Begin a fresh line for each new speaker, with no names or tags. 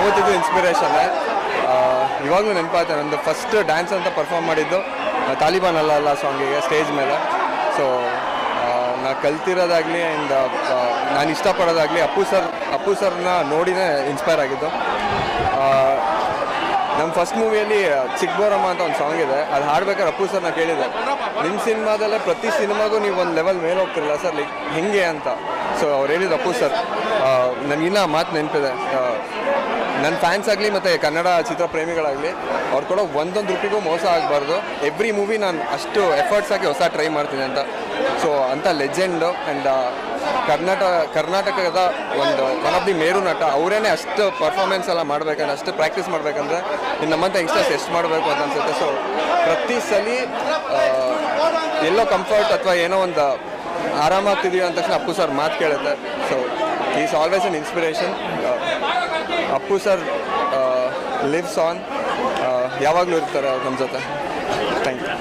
ಅವತ್ತಿದ್ದು ಇನ್ಸ್ಪಿರೇಷನ್ನೇ ಇವಾಗಲೂ ನೆನಪಾಯ್ತು, ನಂದು ಫಸ್ಟ್ ಡ್ಯಾನ್ಸ್ ಅಂತ ಪರ್ಫಾರ್ಮ್ ಮಾಡಿದ್ದು ತಾಲಿಬಾನ್ ಅಲ್ಲ ಅಲ್ಲ ಸಾಂಗಿಗೆ ಸ್ಟೇಜ್ ಮೇಲೆ. ಸೊ ನಾ ಕಲ್ತಿರೋದಾಗಲಿ ಆ್ಯಂಡ್ ನಾನು ಇಷ್ಟಪಡೋದಾಗಲಿ ಅಪ್ಪು ಸರ್ ಅಪ್ಪು ಸರ್ನ ನೋಡಿನೇ ಇನ್ಸ್ಪೈರ್ ಆಗಿದ್ದು. ನಮ್ಮ ಫಸ್ಟ್ ಮೂವಿಯಲ್ಲಿ ಚಿಕ್ಕಬೋರಮ್ಮ ಅಂತ ಒಂದು ಸಾಂಗ್ ಇದೆ. ಅದು ಹಾಡ್ಬೇಕಾದ್ರೆ ಅಪ್ಪು ಸರ್ನ ಕೇಳಿದೆ. ನಿಮ್ಮ ಸಿನಿಮಾದಲ್ಲೇ ಪ್ರತಿ ಸಿನಿಮಾಗೂ ನೀವು ಒಂದು ಲೆವೆಲ್ ಮೇಲೆ ಹೋಗ್ತಿರಲ್ಲ ಸರ್ ಲೈಕ್ ಹೆಂಗೆ ಅಂತ. ಸೊ ಅವ್ರು ಹೇಳಿದ್ರು ಅಪ್ಪು ಸರ್ ನನಗಿನ್ನ ಮಾತು ನೆನಪಿದೆ. ನನ್ನ ಫ್ಯಾನ್ಸ್ ಆಗಲಿ ಮತ್ತು ಕನ್ನಡ ಚಿತ್ರ ಪ್ರೇಮಿಗಳಾಗಲಿ ಅವ್ರು ಕೊಡೋ ಒಂದೊಂದು ರೂಪಿಗೂ ಮೋಸ ಆಗಬಾರ್ದು. ಎವ್ರಿ ಮೂವಿ ನಾನು ಅಷ್ಟು ಎಫರ್ಟ್ಸ್ ಆಗಿ ಹೊಸ ಟ್ರೈ ಮಾಡ್ತೀನಿ ಅಂತ. ಸೊ ಅಂಥ ಲೆಜೆಂಡು ಆ್ಯಂಡ್ ಕರ್ನಾಟಕ ಕರ್ನಾಟಕದ ಒಂದು ಒನ್ ಆಫ್ ದಿ ಮೇರು ನಟ ಅವರೇ ಅಷ್ಟು ಪರ್ಫಾರ್ಮೆನ್ಸ್ ಎಲ್ಲ ಮಾಡಬೇಕಂದ್ರೆ ಅಷ್ಟು ಪ್ರಾಕ್ಟೀಸ್ ಮಾಡಬೇಕಂದ್ರೆ ಇನ್ನು ನಮ್ಮಂಥ ಯಂಗ್ಸ್ಟರ್ಸ್ ಎಷ್ಟು ಮಾಡಬೇಕು ಅಂತ ಅನ್ಸುತ್ತೆ. ಸೊ ಪ್ರತಿ ಸಲ ಆ, ಎಲ್ಲೋ ಕಂಫರ್ಟ್ ಅಥವಾ ಏನೋ ಒಂದು ಆರಾಮಾಗ್ತಿದೀವಿ ಅಂದ ತಕ್ಷಣ ಅಪ್ಪು ಸರ್ ಮಾತು ಕೇಳುತ್ತೆ. So is always an inspiration Appu sir lives on ಯಾವಾಗಲೂ ಇರ್ತಾರೆ ನಮ್ಮ ಜೊತೆ. Thank you